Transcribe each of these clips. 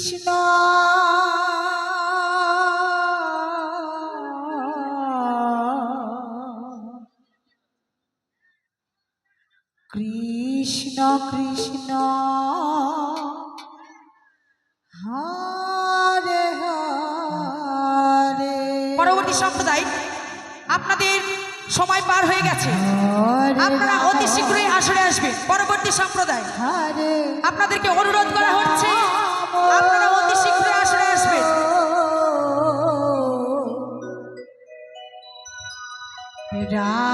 কৃষ্ণ। কৃষ্ণ কৃষ্ণ। হরে হরে। পরবর্তী সম্প্রদায় আপনাদের সময় পার হয়ে গেছে। আপনারা অতি শীঘ্রই আসরে আসবেন। পরবর্তী সম্প্রদায় আপনাদেরকে অনুরোধ করা হচ্ছে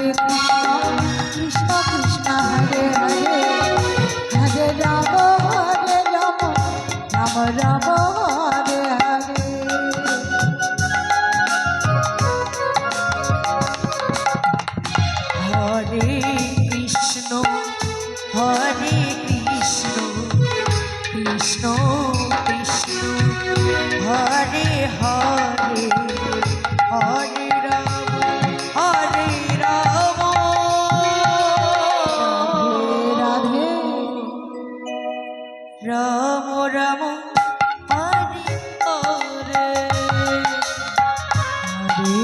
Thank you.